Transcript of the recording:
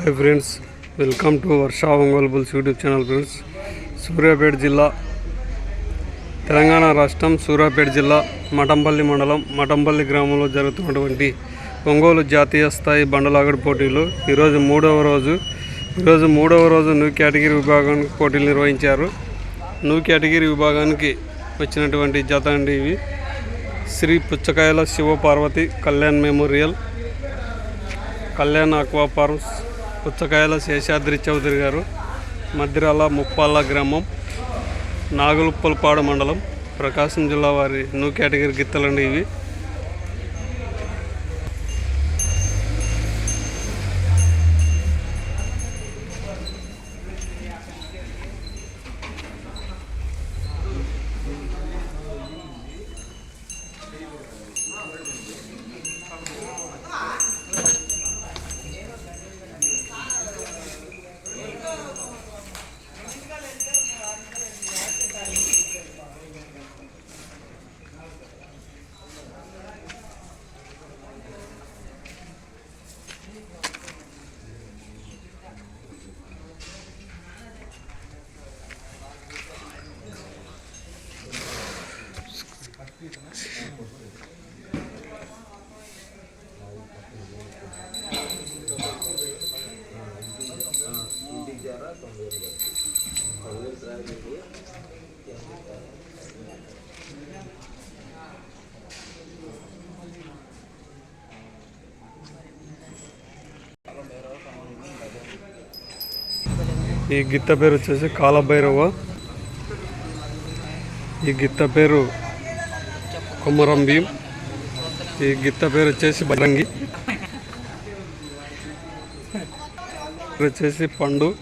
Hi friends welcome to Varsha Ongole bulls YouTube channel friends Suryapet జిల్లా తెలంగాణ రాష్ట్రం సూర్యాపేట జిల్లా మఠంపల్లి మండలం మఠంపల్లి గ్రామంలో జరుగుతున్నటువంటి ఒంగోలు జాతీయ స్థాయి బండలాగడి పోటీలు ఈరోజు మూడవ రోజు ఈరోజు మూడవ రోజు న్యూ కేటగిరీ విభాగానికి పోటీలు నిర్వహించారు. న్యూ కేటగిరీ విభాగానికి వచ్చినటువంటి జత అండి ఇవి. Shri Puchakayala Shivaparvathi Kalyan memorial Kalyan aqua farms Puchakayala Seshadri Chowdary garu Maddirala Muppala గ్రామం నాగులుప్పలపాడు మండలం ప్రకాశం జిల్లా వారి న్యూ కేటగిరీ గిత్తలండి ఇవి. ఈ గిత్త పేరు వచ్చేసి కాలభైరవ. ఈ గిత్త పేరు కొమ్మరం భీం. ఈ గిత్త పేరు వచ్చేసి బజరంగి. వచ్చేసి పండు.